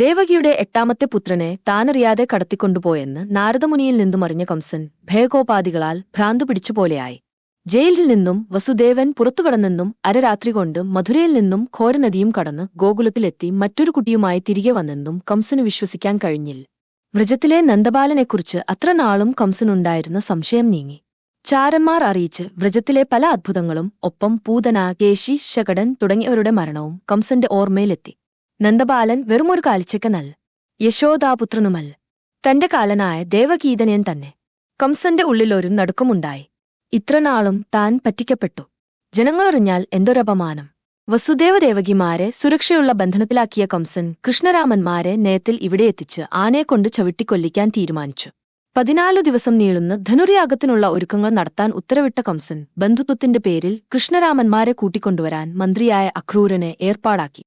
ദേവകിയുടെ എട്ടാമത്തെ പുത്രനെ താനറിയാതെ കടത്തിക്കൊണ്ടുപോയെന്ന് നാരദമുനിയിൽ നിന്നും അറിഞ്ഞ കംസൻ ഭയകോപാധികളാൽ ഭ്രാന്തു പിടിച്ചുപോലെയായി. ജയിലിൽ നിന്നും വസുദേവൻ പുറത്തുകടന്നെന്നും അരരാത്രി കൊണ്ട് മധുരയിൽ നിന്നും ഘോരനദിയും കടന്ന് ഗോകുലത്തിലെത്തി മറ്റൊരു കുട്ടിയുമായി തിരികെ വന്നെന്നും കംസന് വിശ്വസിക്കാൻ കഴിഞ്ഞില്ല. വ്രജത്തിലെ നന്ദബാലനെക്കുറിച്ച് അത്ര നാളും കംസനുണ്ടായിരുന്ന സംശയം നീങ്ങി. ചാരന്മാർ അറിയിച്ച് വ്രജത്തിലെ പല അത്ഭുതങ്ങളും ഒപ്പം പൂതന കേശി ശകടൻ തുടങ്ങിയവരുടെ മരണവും കംസന്റെ ഓർമ്മയിലെത്തി. നന്ദബാലൻ വെറുമൊരു കാലിച്ചക്കനൽ യശോദാപുത്രനുമൽ തന്റെ കാലനായ ദേവഗീതനയൻ തന്നെ. കംസന്റെ ഉള്ളിലൊരു നടുക്കമുണ്ടായി. ഇത്രനാളും താൻ പറ്റിക്കപ്പെട്ടു. ജനങ്ങളറിഞ്ഞാൽ എന്തൊരപമാനം. വസുദേവദേവകിമാരെ സുരക്ഷയുള്ള ബന്ധനത്തിലാക്കിയ കംസൻ കൃഷ്ണരാമന്മാരെ നേത്തിൽ ഇവിടെ എത്തിച്ച് ആനയെക്കൊണ്ട് ചവിട്ടിക്കൊല്ലിക്കാൻ തീരുമാനിച്ചു. പതിനാലു ദിവസം നീളുന്ന ധനുര്യാഗത്തിനുള്ള ഒരുക്കങ്ങൾ നടത്താൻ ഉത്തരവിട്ട കംസൻ ബന്ധുത്വത്തിന്റെ പേരിൽ കൃഷ്ണരാമന്മാരെ കൂട്ടിക്കൊണ്ടുവരാൻ മന്ത്രിയായ അക്രൂരനെ ഏർപ്പാടാക്കി.